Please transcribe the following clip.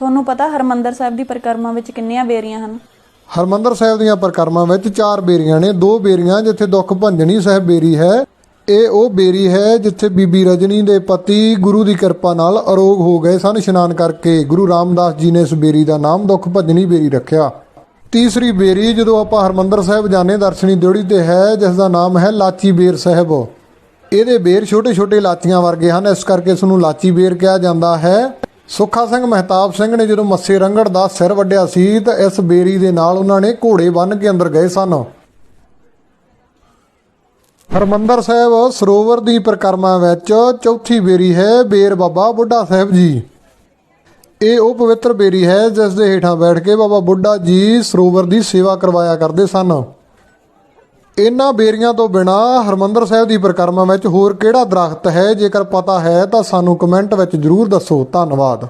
ਤੁਹਾਨੂੰ ਪਤਾ ਹਰਮੰਦਰ ਸਾਹਿਬ ਦੀ ਪਰਿਕਰਮਾ ਵਿੱਚ ਕਿੰਨੀਆਂ ਬੇਰੀਆਂ ਹਨ? ਹਰਮੰਦਰ ਸਾਹਿਬ ਦੀਆਂ ਪਰਿਕਰਮਾ ਵਿੱਚ ਚਾਰ ਬੇਰੀਆਂ ਨੇ, ਦੋ ਬੇਰੀਆਂ ਜਿੱਥੇ ਦੁੱਖ ਭੰਜਣੀ ਸਾਹਿਬ ਬੇਰੀ ਹੈ। ਇਹ ਉਹ ਬੇਰੀ ਹੈ ਜਿੱਥੇ ਬੀਬੀ ਰਜਨੀ ਦੇ ਪਤੀ ਗੁਰੂ ਦੀ ਕਿਰਪਾ ਨਾਲ ਅਰੋਗ ਹੋ ਗਏ ਸਨ ਇਸ਼ਨਾਨ ਕਰਕੇ। ਗੁਰੂ ਰਾਮਦਾਸ ਜੀ ਨੇ ਇਸ ਬੇਰੀ ਦਾ ਨਾਮ ਦੁੱਖ ਭੰਜਣੀ ਬੇਰੀ ਰੱਖਿਆ। ਤੀਸਰੀ ਬੇਰੀ ਜਦੋਂ ਆਪਾਂ ਹਰਮੰਦਰ ਸਾਹਿਬ ਜਾਣੇ, ਦਰਸ਼ਨੀ ਦਿਉੜੀ ਤੇ ਹੈ, ਜਿਸ ਦਾ ਨਾਮ ਹੈ ਲਾਚੀ ਬੇਰ ਸਾਹਿਬ। ਇਹਦੇ ਬੇਰ ਛੋਟੇ-ਛੋਟੇ ਲਾਚੀਆਂ ਵਰਗੇ ਹਨ, ਇਸ ਕਰਕੇ ਇਸ ਨੂੰ ਲਾਚੀ ਬੇਰ ਕਿਹਾ ਜਾਂਦਾ ਹੈ। ਸੁੱਖਾ ਸਿੰਘ ਮਹਿਤਾਬ ਸਿੰਘ ਨੇ ਜਦੋਂ ਮੱਸੇ ਰੰਗੜ ਦਾ ਸਿਰ ਵੱਢਿਆ ਸੀ ਤਾਂ ਇਸ ਬੇਰੀ ਦੇ ਨਾਲ ਉਹਨਾਂ ਨੇ ਘੋੜੇ ਬੰਨ੍ਹ ਕੇ ਅੰਦਰ ਗਏ ਸਨ। ਹਰਮੰਦਰ ਸਾਹਿਬ ਸਰੋਵਰ ਦੀ ਪਰਿਕਰਮਾ ਵਿੱਚ ਚੌਥੀ ਬੇਰੀ ਹੈ ਬੇਰ ਬਾਬਾ ਬੁੱਢਾ ਸਾਹਿਬ ਜੀ। ਇਹ ਉਹ ਪਵਿੱਤਰ ਬੇਰੀ ਹੈ ਜਿਸ ਦੇ ਹੇਠਾਂ ਬੈਠ ਕੇ ਬਾਬਾ ਬੁੱਢਾ ਜੀ ਸਰੋਵਰ ਦੀ ਸੇਵਾ ਕਰਵਾਇਆ ਕਰਦੇ ਸਨ। ਇਹਨਾਂ ਬੇਰੀਆਂ ਤੋਂ ਬਿਨਾ ਹਰਮੰਦਰ ਸਾਹਿਬ ਦੀ ਪਰਿਕਰਮਾ ਵਿੱਚ ਹੋਰ ਕਿਹੜਾ ਦਰਖਤ ਹੈ? ਜੇਕਰ ਪਤਾ ਹੈ ਤਾਂ ਸਾਨੂੰ ਕਮੈਂਟ ਵਿੱਚ ਜਰੂਰ ਦੱਸੋ। ਧੰਨਵਾਦ।